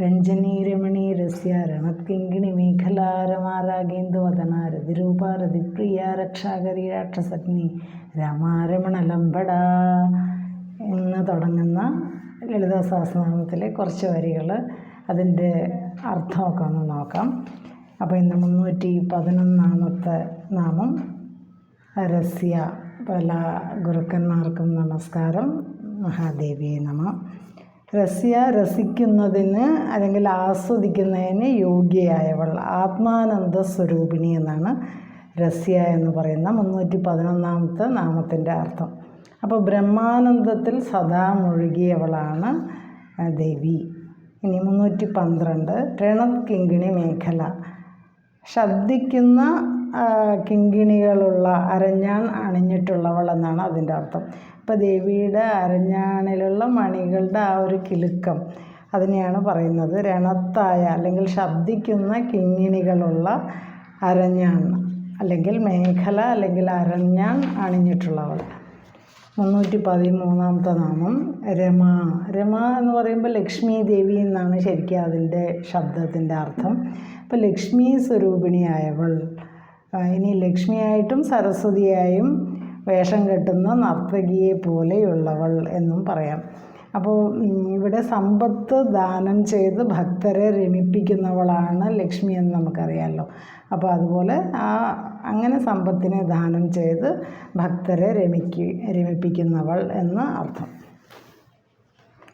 രഞ്ജനീരമണീരസ്യ രണത്കിങ്കിണി മേഖലാരമാരാഗേന്ദുവദന രതിരൂപ രതിപ്രിയ രക്ഷാകരി രാക്ഷസഗ്നി രാമാരമണ ലംബട എന്ന് തുടങ്ങുന്ന ലളിതാ സഹസ്രനാമത്തിലെ കുറച്ച് വരികൾ അതിന്റെ അർത്ഥമൊക്കെ ഒന്ന് നോക്കാം. അപ്പോൾ ഇന്ന് മുന്നൂറ്റി പതിനൊന്നാമത്തെ നാമം രസ്യ. പല ഗുരുക്കന്മാർക്കും നമസ്കാരം. മഹാദേവിയെ നമ. രസ്യ രസിക്കുന്നതിന് അല്ലെങ്കിൽ ആസ്വദിക്കുന്നതിന് യോഗ്യയായവൾ ആത്മാനന്ദ സ്വരൂപിണി എന്നാണ് രസ്യ എന്ന് പറയുന്ന മുന്നൂറ്റി പതിനൊന്നാമത്തെ നാമത്തിന്റെ അർത്ഥം. അപ്പോൾ ബ്രഹ്മാനന്ദത്തിൽ സദാ മുഴുകിയവളാണ് ദേവി. ഇനി മുന്നൂറ്റി പന്ത്രണ്ട് രണത് കിങ്കിണി മേഖല. ശബ്ദിക്കുന്ന കിങ്കിണികളുള്ള അരഞ്ഞാൺ അണിഞ്ഞിട്ടുള്ളവൾ എന്നാണ് അതിന്റെ അർത്ഥം. അപ്പോൾ ദേവിയുടെ അരഞ്ഞാണിലുള്ള മണികളുടെ ആ ഒരു കിലുക്കം അതിനെയാണ് പറയുന്നത്. രണത്തായ അല്ലെങ്കിൽ ശബ്ദിക്കുന്ന കിങ്ങിണികളുള്ള അരഞ്ഞാൺ അല്ലെങ്കിൽ മേഖല അല്ലെങ്കിൽ അരഞ്ഞാൺ അണിഞ്ഞിട്ടുള്ളവൾ. മുന്നൂറ്റി പതിമൂന്നാമത്തെ നാമം രമ. രമ എന്ന് പറയുമ്പോൾ ലക്ഷ്മി ദേവി എന്നാണ് ശരിക്കും അതിന്റെ ശബ്ദത്തിന്റെ അർത്ഥം. അപ്പോൾ ലക്ഷ്മി സ്വരൂപിണിയായവൾ. ഇനി ലക്ഷ്മിയായിട്ടും സരസ്വതിയായും വേഷം കെട്ടുന്ന നർത്തകിയെ പോലെയുള്ളവൾ എന്നും പറയാം. അപ്പോൾ ഇവിടെ സമ്പത്ത് ദാനം ചെയ്ത് ഭക്തരെ രമിപ്പിക്കുന്നവളാണ് ലക്ഷ്മി എന്ന് നമുക്കറിയാമല്ലോ അപ്പോൾ അതുപോലെ ആ അങ്ങനെ സമ്പത്തിനെ ദാനം ചെയ്ത് ഭക്തരെ രമിക്ക് രമിപ്പിക്കുന്നവൾ എന്ന് അർത്ഥം.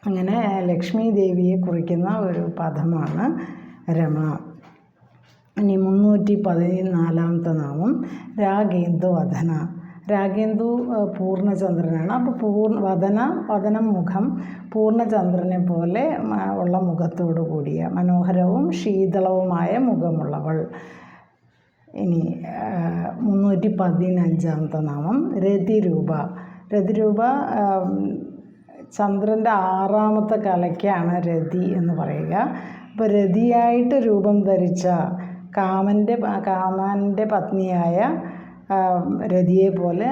അങ്ങനെ ലക്ഷ്മി ദേവിയെ കുറിക്കുന്ന ഒരു പദമാണ് രമ. ഇനി മുന്നൂറ്റി പതിനാലാമത്തെ നാമം രാഗേന്ദു വദന രാഗേന്ദു പൂർണചന്ദ്രനാണ് അപ്പോൾ പൂർണ വദന വദനം മുഖം പൂർണചന്ദ്രനെ പോലെ ഉള്ള മുഖത്തോടു കൂടിയ മനോഹരവും ശീതളവുമായ മുഖമുള്ളവൾ. ഇനി മുന്നൂറ്റി പതിനഞ്ചാമത്തെ നാമം രതിരൂപ രതിരൂപ ചന്ദ്രന്റെ ആറാമത്തെ കലയ്ക്കാണ് രതി എന്ന് പറയുക. അപ്പോൾ രതിയായിട്ട് രൂപം ധരിച്ച കാമന്റെ കാമാന്റെ പത്നിയായ രതിയെ പോലെ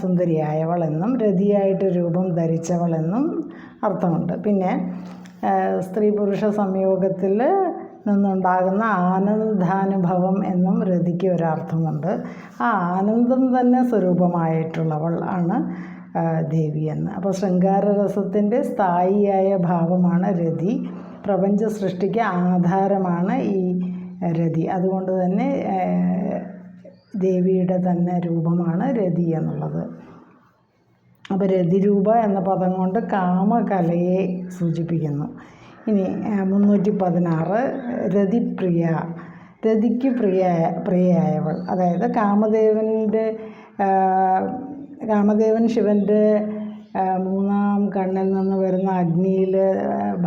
സുന്ദരിയായവളെന്നും രതിയായിട്ട് രൂപം ധരിച്ചവളെന്നും അർത്ഥമുണ്ട്. പിന്നെ സ്ത്രീ പുരുഷ സംയോഗത്തിൽ നിന്നുണ്ടാകുന്ന ആനന്ദാനുഭവം എന്നും രതിക്ക് ഒരർത്ഥമുണ്ട്. ആ ആനന്ദം തന്നെ സ്വരൂപമായിട്ടുള്ളവൾ ആണ് ദേവി എന്ന്. അപ്പോൾ ശൃംഗാരരസത്തിന്റെ സ്ഥായിയായ ഭാവമാണ് രതി. പ്രപഞ്ച സൃഷ്ടിക്ക് ആധാരമാണ് ഈ രതി. അതുകൊണ്ട് തന്നെ ദേവിയുടെ തന്നെ രൂപമാണ് രതി എന്നുള്ളത്. അപ്പോൾ രതിരൂപ എന്ന പദം കൊണ്ട് കാമകലയെ സൂചിപ്പിക്കുന്നു. ഇനി മുന്നൂറ്റി പതിനാറ് രതിപ്രിയ. രതിക്ക് പ്രിയ പ്രിയയായവൾ. അതായത് കാമദേവന്റെ കാമദേവൻ ശിവന്റെ മൂന്നാം കണ്ണിൽ നിന്ന് വരുന്ന അഗ്നിയിൽ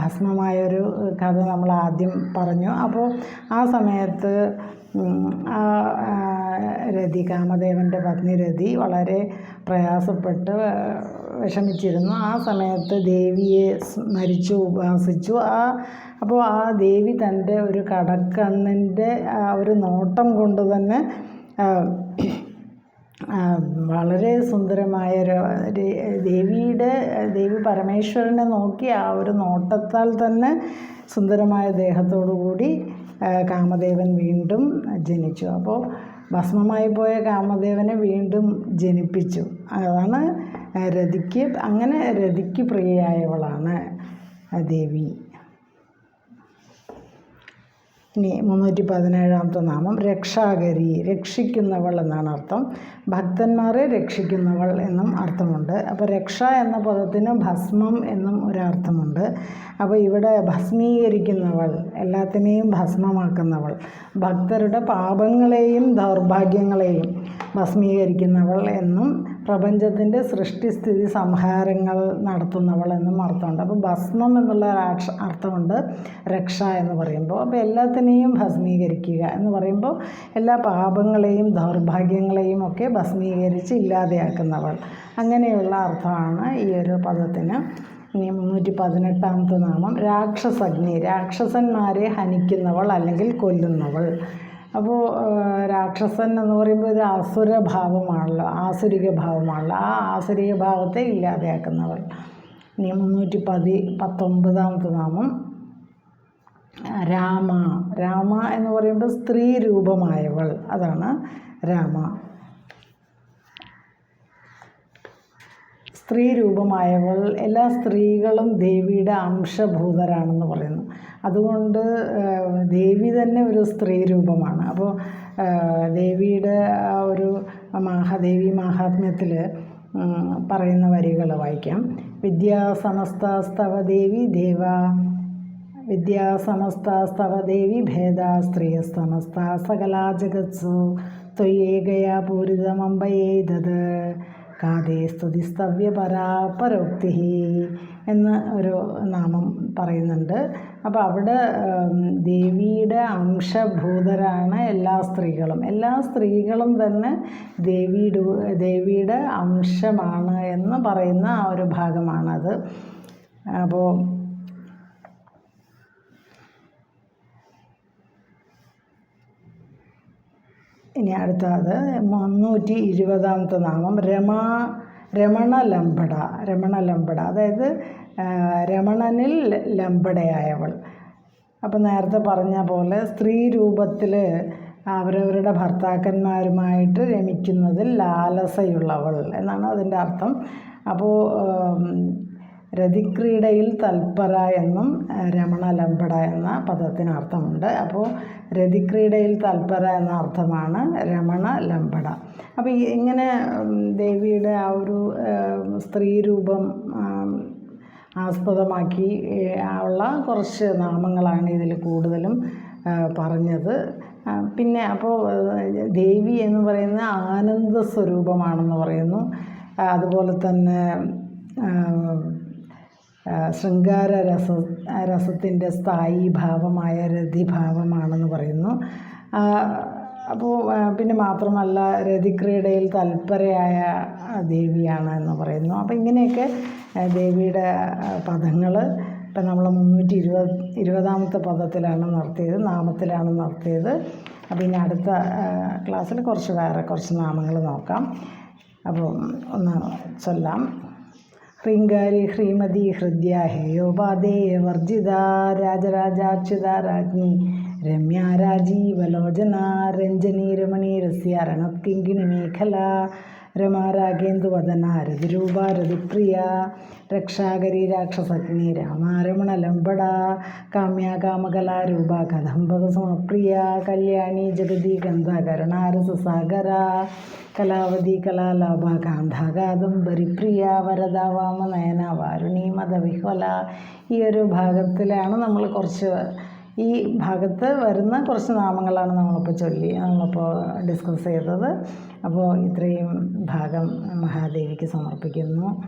ഭസ്മമായൊരു കഥ നമ്മൾ ആദ്യം പറഞ്ഞു. അപ്പോൾ ആ സമയത്ത് രതി കാമദേവന്റെ പത്നി രതി വളരെ പ്രയാസപ്പെട്ട് വിഷമിച്ചിരുന്നു. ആ സമയത്ത് ദേവിയെ സ്മരിച്ചു ഉപാസിച്ചു ആ അപ്പോൾ ആ ദേവി തന്റെ ഒരു കടക്കണ്ണിന്റെ ആ ഒരു നോട്ടം കൊണ്ട് തന്നെ വളരെ സുന്ദരമായ ഒരു ദേവിയുടെ ദേവി പരമേശ്വരനെ നോക്കി ആ ഒരു നോട്ടത്താൽ തന്നെ സുന്ദരമായ ദേഹത്തോടു കൂടി കാമദേവൻ വീണ്ടും ജനിച്ചു. അപ്പോൾ ഭസ്മമായി പോയ കാമദേവനെ വീണ്ടും ജനിപ്പിച്ചു. അതാണ് രതിക്ക് അങ്ങനെ രതിക്ക് പ്രിയയായവളാണ് ദേവി. ഇനി മുന്നൂറ്റി പതിനേഴാമത്തെ നാമം രക്ഷാകരി രക്ഷിക്കുന്നവൾ എന്നാണ് അർത്ഥം. ഭക്തന്മാരെ രക്ഷിക്കുന്നവൾ എന്നും അർത്ഥമുണ്ട്. അപ്പോൾ രക്ഷ എന്ന പദത്തിന് ഭസ്മം എന്നും ഒരർത്ഥമുണ്ട്. അപ്പോൾ ഇവിടെ ഭസ്മീകരിക്കുന്നവൾ എല്ലാത്തിനെയും ഭസ്മമാക്കുന്നവൾ ഭക്തരുടെ പാപങ്ങളെയും ദൗർഭാഗ്യങ്ങളെയും ഭസ്മീകരിക്കുന്നവൾ എന്നും പ്രപഞ്ചത്തിന്റെ സൃഷ്ടിസ്ഥിതി സംഹാരങ്ങൾ നടത്തുന്നവൾ എന്നും അർത്ഥമുണ്ട്. അപ്പോൾ ഭസ്മം എന്നുള്ള അർത്ഥമുണ്ട് രക്ഷ എന്ന് പറയുമ്പോൾ. അപ്പോൾ എല്ലാത്തിനെയും ഭസ്മീകരിക്കുക എന്ന് പറയുമ്പോൾ എല്ലാ പാപങ്ങളെയും ദൗർഭാഗ്യങ്ങളെയും ഒക്കെ ഭസ്മീകരിച്ച് ഇല്ലാതെയാക്കുന്നവൾ. അങ്ങനെയുള്ള അർത്ഥമാണ് ഈ ഒരു പദത്തിന്. ഇനി മുന്നൂറ്റി പതിനെട്ടാമത്തെ നാമം. രാക്ഷസഗ്നി. രാക്ഷസന്മാരെ ഹനിക്കുന്നവൾ അല്ലെങ്കിൽ കൊല്ലുന്നവൾ. അപ്പോൾ രാക്ഷസൻ എന്ന് പറയുമ്പോൾ ഒരു അസുര ഭാവമാണല്ലോ ആസുരിക ഭാവമാണല്ലോ. ആ ആസുരിക ഭാവത്തെ ഇല്ലാതെയാക്കുന്നവർ. ഇനി മുന്നൂറ്റി പതി പത്തൊമ്പതാമത്തെ നാമം രാമ. രാമ എന്ന് പറയുമ്പോൾ സ്ത്രീ രൂപമായവൾ. അതാണ് രാമ. സ്ത്രീ രൂപമായവൾ. എല്ലാ സ്ത്രീകളും ദേവിയുടെ അംശഭൂതരാണെന്ന് പറയുന്നു. അതുകൊണ്ട് ദേവി തന്നെ ഒരു സ്ത്രീ രൂപമാണ്. അപ്പോൾ ദേവിയുടെ ആ ഒരു മഹാദേവി മഹാത്മ്യത്തിൽ പറയുന്ന വരികൾ വായിക്കാം. വിദ്യാസമസ്തസ്തവ ദേവി ദേവ വിദ്യാസമസ്തസ്തവ ദേവി ഭേദ സ്ത്രീയസ്തമസ്ത സകലാ ജഗത്സു ത്വയേകയാ പൂരിതമമ്പയേതത്. കാതേ സ്തുതിസ്തവ്യ പരാ പരോക്തി എന്ന് ഒരു നാമം പറയുന്നുണ്ട്. അപ്പോൾ അവിടെ ദേവിയുടെ അംശഭൂതരാണ് എല്ലാ സ്ത്രീകളും. എല്ലാ സ്ത്രീകളും തന്നെ ദേവിയുടെ ദേവിയുടെ അംശമാണ് എന്ന് പറയുന്ന ആ ഒരു ഭാഗമാണത്. അപ്പോൾ ഇനി അടുത്തത് മുന്നൂറ്റി ഇരുപതാമത്തെ നാമം രമ രമണ ലംബട രമണ ലംബട അതായത് രമണനിൽ ലംബടയായവൾ അപ്പം നേരത്തെ പറഞ്ഞ പോലെ സ്ത്രീ രൂപത്തിൽ അവരവരുടെ ഭർത്താക്കന്മാരുമായിട്ട് രമിക്കുന്നതിൽ ലാലസയുള്ളവൾ എന്നാണ് അതിന്റെ അർത്ഥം. അപ്പോൾ രതിക്രീഡയിൽ തൽപര എന്നും രമണ ലംബട എന്ന പദത്തിന് അർത്ഥമുണ്ട്. അപ്പോൾ രതിക്രീഡയിൽ തൽപര എന്ന അർത്ഥമാണ് രമണ ലംബട അപ്പോൾ ഇങ്ങനെ ദേവിയുടെ ആ ഒരു സ്ത്രീ രൂപം ആസ്പദമാക്കി ഉള്ള കുറച്ച് നാമങ്ങളാണ് ഇതിൽ കൂടുതലും പറഞ്ഞത്. പിന്നെ അപ്പോൾ ദേവി എന്ന് പറയുന്ന ആനന്ദ സ്വരൂപമാണെന്ന് പറയുന്നു. അതുപോലെ തന്നെ ശൃംഗാര രസ രസത്തിന്റെ സ്ഥായി ഭാവമായ രതിഭാവമാണെന്ന് പറയുന്നു. അപ്പോൾ പിന്നെ മാത്രമല്ല രതിക്രീഡയിൽ തൽപരയായ ദേവിയാണ് എന്ന് പറയുന്നു. അപ്പോൾ ഇങ്ങനെയൊക്കെ ദേവിയുടെ പദങ്ങൾ ഇപ്പം നമ്മൾ മുന്നൂറ്റി ഇരുപത് ഇരുപതാമത്തെ പദത്തിലാണ് നിർത്തിയത് നാമത്തിലാണ് നിർത്തിയത് അപ്പോൾ ഇനി അടുത്ത ക്ലാസ്സിൽ കുറച്ച് വേറെ കുറച്ച് നാമങ്ങൾ നോക്കാം. അപ്പോൾ ഒന്ന് ചൊല്ലാം. ഹ്രീങ്കാരി ഹ്രീമതി ഹൃദ്യ ഹേയോപാദേ വർജിത രാജരാജാച്യുത രാജ്ഞി രമ്യ രാജീവലോചന രഞ്ജനി രമണി രസ്യ രണത്കിങ്കിണി മേഖല രമാ രാഗേന്ദുവദന രതിരൂപ രതിപ്രിയ രക്ഷാകരി രാക്ഷസഗ്നി രാമാരമണ ലംബട കാമ്യാകാമകലാരൂപ കദംബക സമപ്രിയ കല്യാണി ജഗതി ഗന്ധകരണാരസസാഗര. കലാവതി കലാലാഭ കാന്താകാദംബരി പ്രിയ വരദ വാമനയന വാരുണി മതവിഹ്വല ഈ ഒരു ഭാഗത്തിലാണ് നമ്മൾ കുറച്ച് ഈ ഭാഗത്ത് വരുന്ന കുറച്ച് നാമങ്ങളാണ് നമ്മളിപ്പോൾ ചൊല്ലി നമ്മളിപ്പോൾ ഡിസ്കസ് ചെയ്തത്. അപ്പോൾ ഇത്രയും ഭാഗം മഹാദേവിക്ക് സമർപ്പിക്കുന്നു.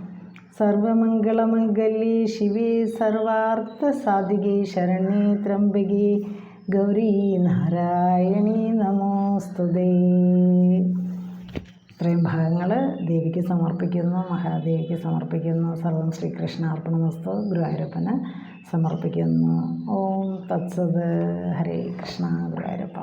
സർവമംഗളമംഗലി ശിവി സർവാർത്ഥ സാധികി ശരണി ത്രംബികി ഗൗരി നാരായണി നമോസ്തുതേ. ഇത്രയും ഭാഗങ്ങൾ ദേവിക്ക് സമർപ്പിക്കുന്നു മഹാദേവിക്ക് സമർപ്പിക്കുന്നു സർവം ശ്രീകൃഷ്ണ അർപ്പണമസ്തു ഗുരുവായൂരപ്പന് സമർപ്പിക്കുന്നു. ഓം തത്സത് ഹരേ കൃഷ്ണ ഗുരുവായൂരപ്പ.